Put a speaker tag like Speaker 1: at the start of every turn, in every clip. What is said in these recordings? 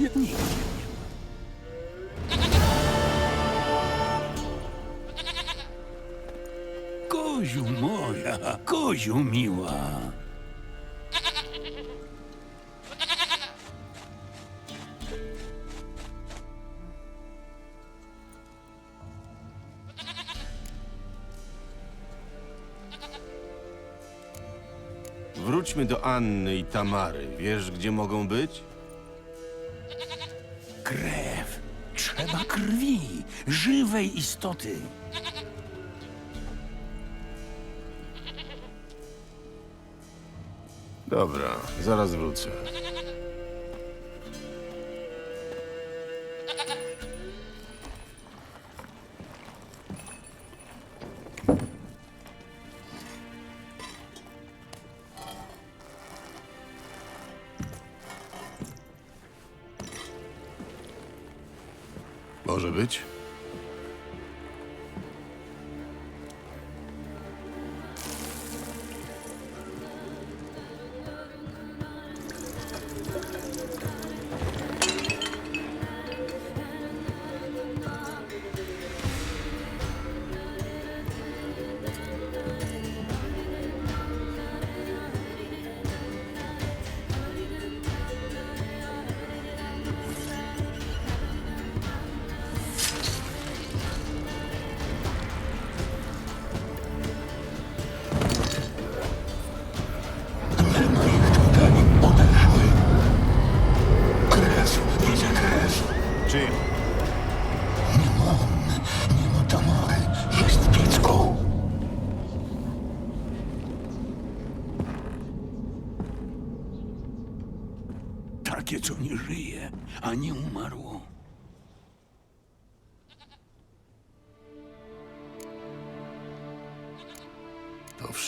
Speaker 1: ma. Koziu moja, koziu miła.
Speaker 2: Wróćmy do Anny i Tamary. Wiesz, gdzie mogą być?
Speaker 1: Krew. Trzeba krwi, żywej istoty.
Speaker 2: Dobra, zaraz wrócę.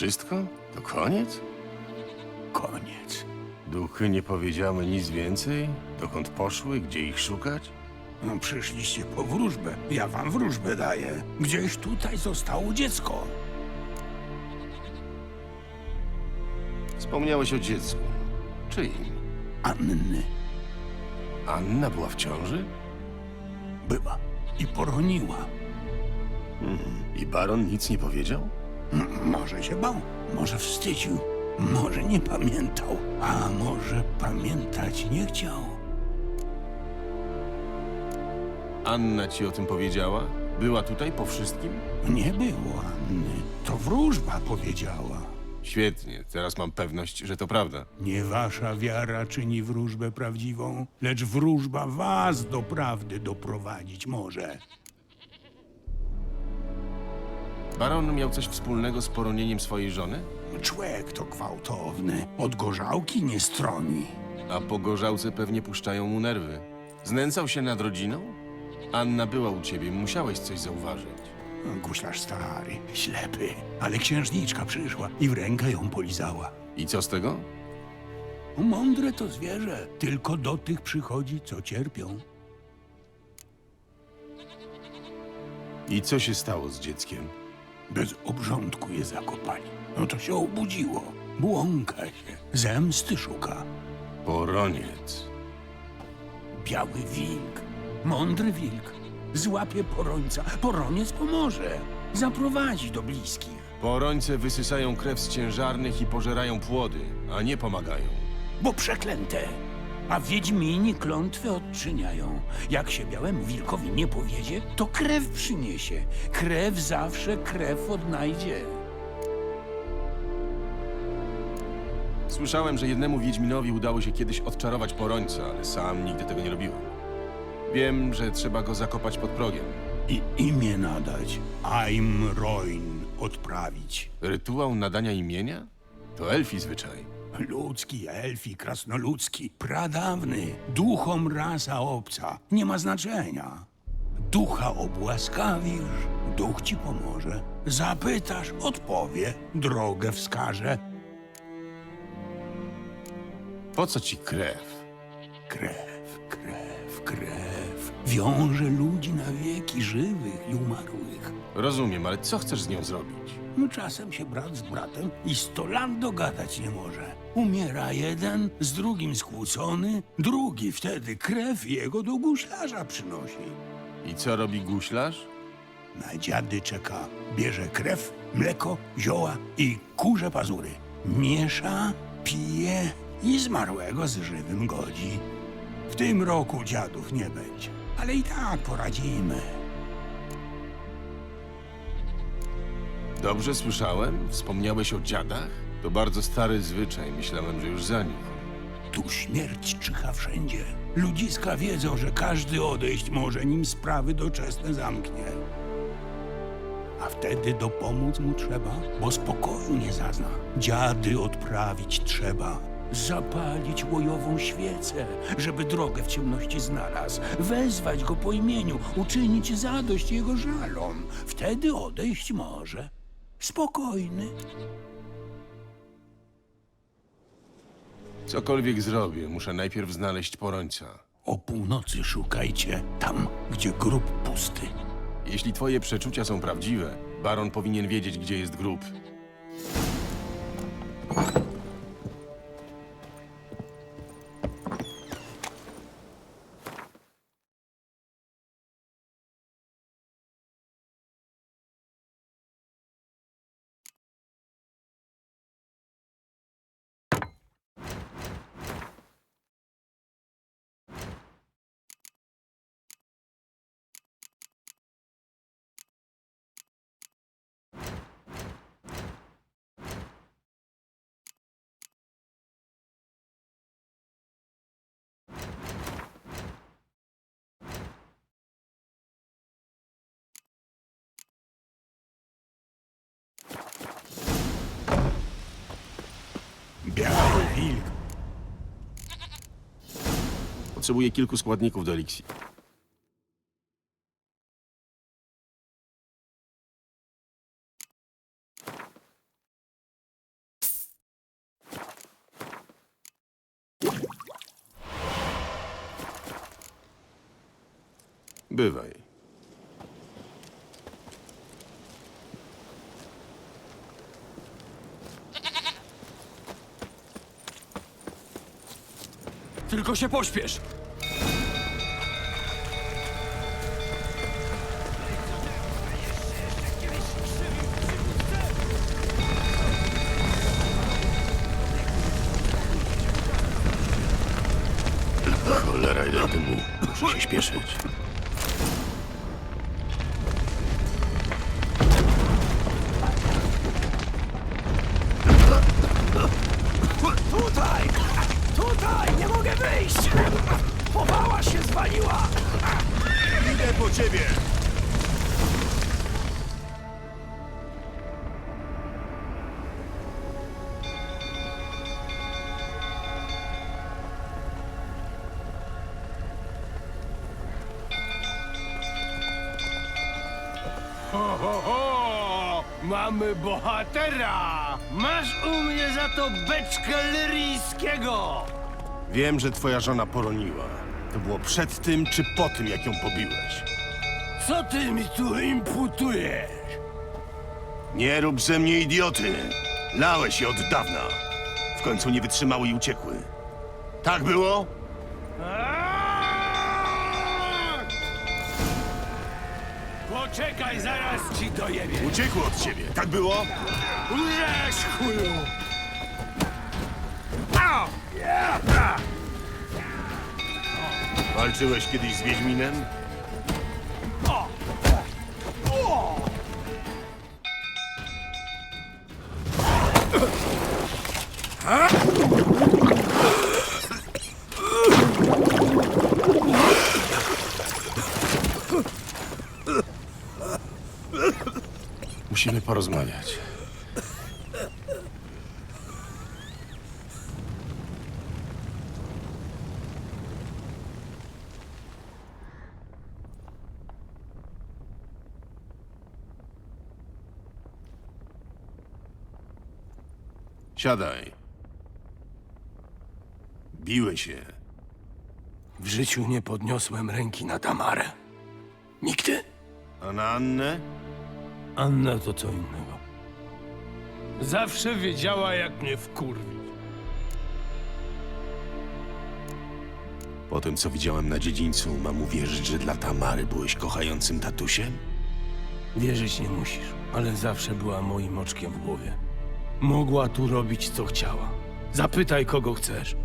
Speaker 2: Wszystko? To koniec?
Speaker 1: Koniec.
Speaker 2: Duchy nie powiedziały nic więcej? Dokąd poszły? Gdzie ich szukać?
Speaker 1: No, przyszliście po wróżbę. Ja wam wróżbę daję. Gdzieś tutaj zostało dziecko.
Speaker 2: Wspomniałeś o dziecku. Czyim?
Speaker 1: Anny
Speaker 2: Anna była w ciąży?
Speaker 1: była i poroniła.
Speaker 2: I baron nic nie powiedział?
Speaker 1: M- Może się bał, może wstydził, może nie pamiętał, a może pamiętać nie chciał.
Speaker 2: Anna ci o tym powiedziała? Była tutaj po wszystkim?
Speaker 1: Nie było Anny, to wróżba powiedziała.
Speaker 2: Świetnie, teraz mam pewność, że to prawda.
Speaker 1: Nie wasza wiara czyni wróżbę prawdziwą, lecz wróżba was do prawdy doprowadzić może.
Speaker 2: Baron miał coś wspólnego z poronieniem swojej żony?
Speaker 1: Człowiek to gwałtowny, od gorzałki nie stroni.
Speaker 2: A po gorzałce pewnie puszczają mu nerwy. Znęcał się nad rodziną? Anna była u ciebie, musiałeś coś zauważyć.
Speaker 1: Guślarz stary, ślepy, ale księżniczka przyszła i w rękę ją polizała.
Speaker 2: I co z tego?
Speaker 1: Mądre to zwierzę, tylko do tych przychodzi, co cierpią.
Speaker 2: I co się stało z dzieckiem?
Speaker 1: Bez obrządku je zakopali. No to się obudziło. Błąka się, zemsty szuka.
Speaker 2: Poroniec.
Speaker 1: Biały wilk, mądry wilk. Złapie porońca, poroniec pomoże. Zaprowadzi do bliskich.
Speaker 2: Porońce wysysają krew z ciężarnych i pożerają płody, a nie pomagają.
Speaker 1: bo przeklęte. A wiedźmini klątwy odczyniają. Jak się białemu wilkowi nie powiedzie, to krew przyniesie. Krew zawsze krew odnajdzie.
Speaker 2: Słyszałem, że jednemu Wiedźminowi udało się kiedyś odczarować porońca, ale sam nigdy tego nie robiłem. Wiem, że trzeba go zakopać pod progiem.
Speaker 1: I imię nadać. Aim Roin odprawić.
Speaker 2: Rytuał nadania imienia? To elfi zwyczaj.
Speaker 1: Ludzki, elfi, krasnoludzki, pradawny, duchom rasa obca. Nie ma znaczenia. Ducha obłaskawisz, duch ci pomoże. Zapytasz, odpowie, drogę wskaże.
Speaker 2: Po co ci krew?
Speaker 1: Krew, krew, krew. Wiąże ludzi na wieki, żywych i umarłych.
Speaker 2: Rozumiem, ale co chcesz z nią zrobić?
Speaker 1: No czasem się brat z bratem i sto lat dogadać nie może. Umiera jeden, z drugim skłócony, drugi wtedy krew jego do guślarza przynosi.
Speaker 2: I co robi guślarz?
Speaker 1: Na dziady czeka, bierze krew, mleko, zioła i kurze pazury. Miesza, pije i zmarłego z żywym godzi. W tym roku dziadów nie będzie, ale i tak poradzimy.
Speaker 2: Dobrze słyszałem? Wspomniałeś o dziadach? To bardzo stary zwyczaj, myślałem, że już zanikł.
Speaker 1: Tu śmierć czyha wszędzie. Ludziska wiedzą, że każdy odejść może, nim sprawy doczesne zamknie. A wtedy dopomóc mu trzeba, bo spokoju nie zazna. Dziady odprawić trzeba. Zapalić łojową świecę, żeby drogę w ciemności znalazł. Wezwać go po imieniu, uczynić zadość jego żalom. Wtedy odejść może. Spokojny.
Speaker 2: Cokolwiek zrobię, muszę najpierw znaleźć porońca.
Speaker 1: O północy szukajcie, tam, gdzie grób pusty.
Speaker 2: Jeśli twoje przeczucia są prawdziwe, baron powinien wiedzieć, gdzie jest grób. Potrzebuję kilku składników do eliksir. Bywaj.
Speaker 3: Tylko się pośpiesz!
Speaker 4: Bohatera! Masz u mnie za to beczkę lyryjskiego!
Speaker 2: Wiem, że twoja żona poroniła. To było przed tym czy po tym, jak ją pobiłeś.
Speaker 4: Co ty mi tu imputujesz?
Speaker 2: Nie rób ze mnie idioty. Lałeś je od dawna. W końcu nie wytrzymały i uciekły. Tak było?
Speaker 4: Aaaa! Poczekaj, zaraz ci dojebie!
Speaker 2: Uciekły od ciebie. Tak było?
Speaker 4: Uderz, chuju! Au!
Speaker 2: Walczyłeś kiedyś z Wiedźminem? Porozmawiać. Siadaj. Biły się.
Speaker 3: W życiu nie podniosłem ręki na Tamarę. Nigdy.
Speaker 2: A na Annę?
Speaker 3: Anna to co innego. Zawsze wiedziała, jak mnie wkurwić.
Speaker 2: Po tym, co widziałem na dziedzińcu, mam uwierzyć, że dla Tamary byłeś kochającym tatusiem?
Speaker 3: Wierzyć nie musisz, ale zawsze była moim oczkiem w głowie. Mogła tu robić, co chciała. Zapytaj, kogo chcesz.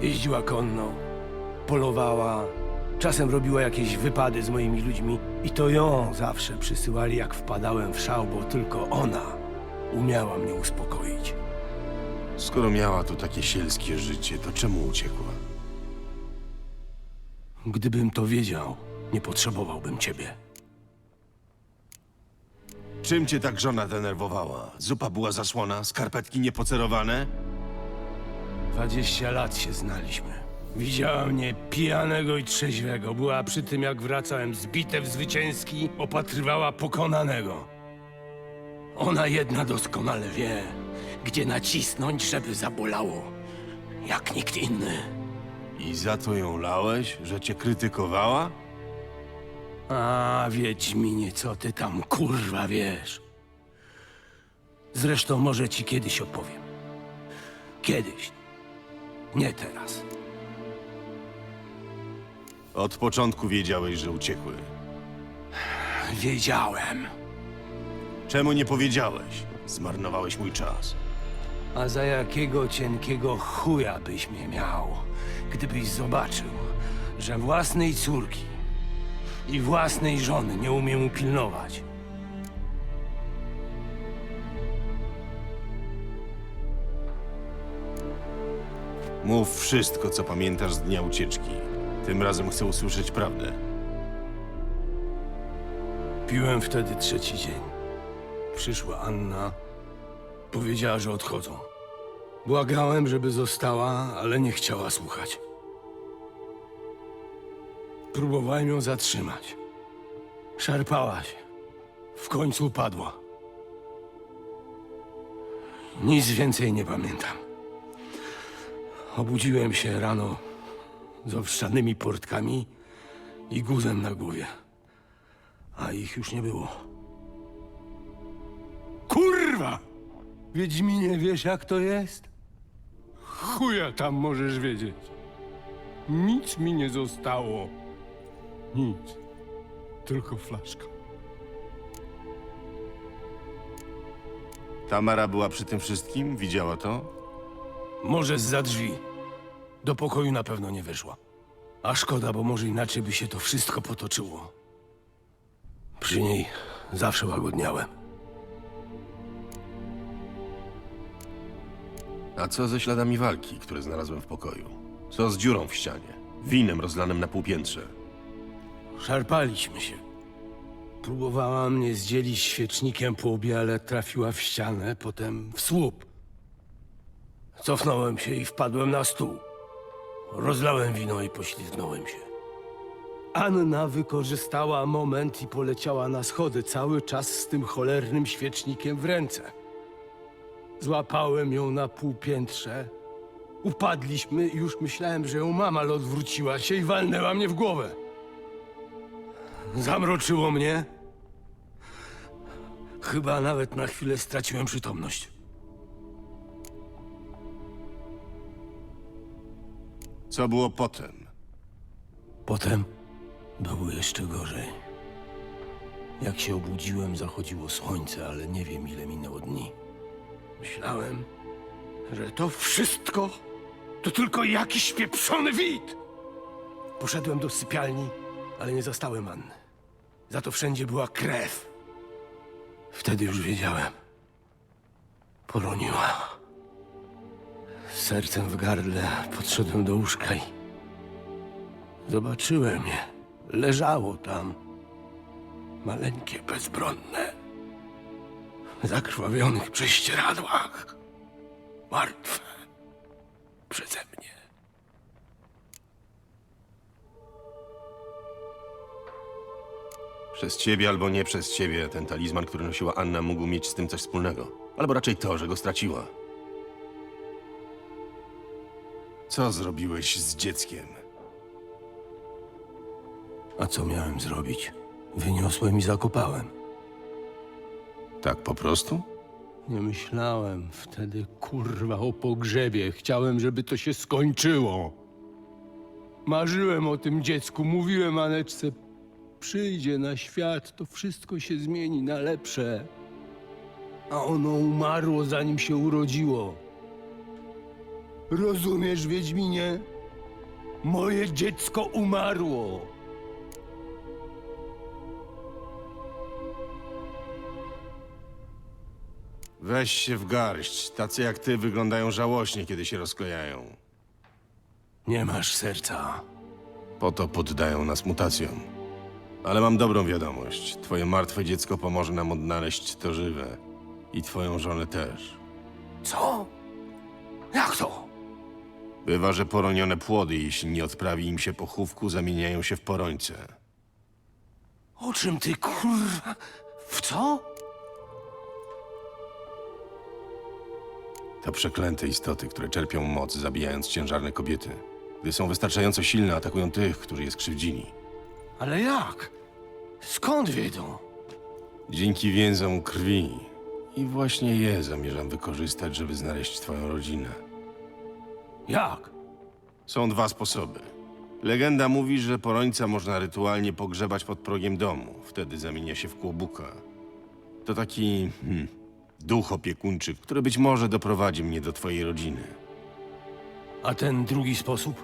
Speaker 3: Jeździła konno, polowała, czasem robiła jakieś wypady z moimi ludźmi i to ją zawsze przysyłali, jak wpadałem w szał, bo tylko ona umiała mnie uspokoić.
Speaker 2: Skoro miała tu takie sielskie życie, to czemu uciekła?
Speaker 3: Gdybym to wiedział, nie potrzebowałbym ciebie.
Speaker 2: Czym cię tak żona denerwowała? Zupa była zasłona, skarpetki niepocerowane?
Speaker 3: Dwadzieścia lat się znaliśmy. Widziała mnie pijanego i trzeźwego. Była przy tym, jak wracałem z bitew zwycięski, opatrywała pokonanego. Ona jedna doskonale wie, gdzie nacisnąć, żeby zabolało. Jak nikt inny.
Speaker 2: I za to ją lałeś, że cię krytykowała?
Speaker 3: A, Wiedźminie, co ty tam kurwa wiesz? Zresztą może ci kiedyś opowiem. Kiedyś. Nie teraz.
Speaker 2: Od początku wiedziałeś, że uciekły.
Speaker 3: Wiedziałem.
Speaker 2: Czemu nie powiedziałeś? Zmarnowałeś mój czas.
Speaker 3: A za jakiego cienkiego chuja byś mnie miał, gdybyś zobaczył, że własnej córki i własnej żony nie umiem upilnować?
Speaker 2: Mów wszystko, co pamiętasz z dnia ucieczki. Tym razem chcę usłyszeć prawdę.
Speaker 3: Piłem wtedy trzeci dzień. Przyszła Anna. Powiedziała, że odchodzą. Błagałem, żeby została, ale nie chciała słuchać. Próbowałem ją zatrzymać. Szarpała się. W końcu upadła. Nic więcej nie pamiętam. Obudziłem się rano z owszanymi portkami i guzem na głowie a ich już nie było. Kurwa! Wiedźminie, wiesz jak to jest? Chuja tam możesz wiedzieć. Nic mi nie zostało. Nic. Tylko flaszka.
Speaker 2: Tamara była przy tym wszystkim? Widziała to?
Speaker 3: Może za drzwi. Do pokoju na pewno nie weszła. A szkoda, bo może inaczej by się to wszystko potoczyło. Przy niej zawsze łagodniałem.
Speaker 2: A co ze śladami walki, które znalazłem w pokoju? Co z dziurą w ścianie? Winem rozlanym na półpiętrze?
Speaker 3: Szarpaliśmy się. Próbowała mnie zdzielić świecznikiem po łbie, ale trafiła w ścianę, potem w słup. Cofnąłem się i wpadłem na stół. Rozlałem wino i poślizgnąłem się. Anna wykorzystała moment i poleciała na schody, cały czas z tym cholernym świecznikiem w ręce. Złapałem ją na półpiętrze. Upadliśmy i już myślałem, że ją mam, ale odwróciła się i walnęła mnie w głowę. Zamroczyło mnie. Chyba nawet na chwilę straciłem przytomność.
Speaker 2: Co było potem?
Speaker 3: Potem było jeszcze gorzej. Jak się obudziłem, zachodziło słońce, ale nie wiem, ile minęło dni. Myślałem, że to wszystko to tylko jakiś pieprzony wid. Poszedłem do sypialni, ale nie zastałem Anny. Za to wszędzie była krew. Wtedy już wiedziałem. Poroniła. Sercem w gardle podszedłem do łóżka i Zobaczyłem je. Leżało tam. Maleńkie, bezbronne. W zakrwawionych prześcieradłach. Martwe. Przeze mnie.
Speaker 2: Przez ciebie albo nie przez ciebie ten talizman, który nosiła Anna, mógł mieć z tym coś wspólnego. Albo raczej to, że go straciła. Co zrobiłeś z dzieckiem?
Speaker 3: A co miałem zrobić? Wyniosłem i zakopałem.
Speaker 2: Tak po prostu?
Speaker 3: Nie myślałem wtedy, kurwa, o pogrzebie. Chciałem, żeby to się skończyło. Marzyłem o tym dziecku, mówiłem Aneczce, przyjdzie na świat, to wszystko się zmieni na lepsze. A ono umarło, zanim się urodziło. Rozumiesz, Wiedźminie? Moje dziecko umarło.
Speaker 2: Weź się w garść. Tacy jak ty wyglądają żałośnie, kiedy się rozklejają.
Speaker 3: Nie masz serca.
Speaker 2: Po to poddają nas mutacjom. Ale mam dobrą wiadomość. Twoje martwe dziecko pomoże nam odnaleźć to żywe. I twoją żonę też.
Speaker 3: Co? Jak to?
Speaker 2: Bywa, że poronione płody, jeśli nie odprawi im się pochówku, zamieniają się w porońce.
Speaker 3: O czym ty kurwa? W co?
Speaker 2: To przeklęte istoty, które czerpią moc, zabijając ciężarne kobiety. Gdy są wystarczająco silne, atakują tych, którzy je skrzywdzili.
Speaker 3: Ale jak? Skąd wiedzą?
Speaker 2: Dzięki więzom krwi. I właśnie je zamierzam wykorzystać, żeby znaleźć twoją rodzinę.
Speaker 3: Jak?
Speaker 2: Są dwa sposoby. Legenda mówi, że porońca można rytualnie pogrzebać pod progiem domu. Wtedy zamienia się w kłobuka. To taki hmm, duch opiekuńczy, który być może doprowadzi mnie do twojej rodziny.
Speaker 3: A ten drugi sposób?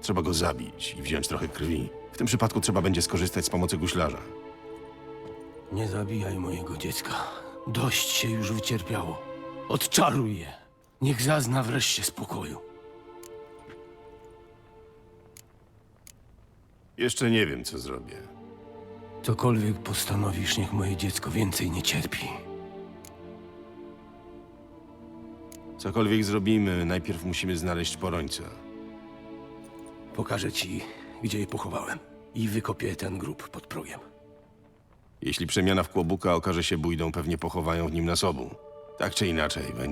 Speaker 2: Trzeba go zabić i wziąć trochę krwi. W tym przypadku trzeba będzie skorzystać z pomocy guślarza.
Speaker 3: Nie zabijaj mojego dziecka. Dość się już wycierpiało. Odczaruj je. Niech zazna wreszcie spokoju.
Speaker 2: Jeszcze nie wiem, co zrobię.
Speaker 3: Cokolwiek postanowisz, niech moje dziecko więcej nie cierpi.
Speaker 2: Cokolwiek zrobimy, najpierw musimy znaleźć porońca.
Speaker 3: Pokażę ci, gdzie je pochowałem. I wykopię ten grób pod progiem.
Speaker 2: Jeśli przemiana w kłobuka okaże się bójdą, pewnie pochowają w nim nas obu. Tak czy inaczej, będzie.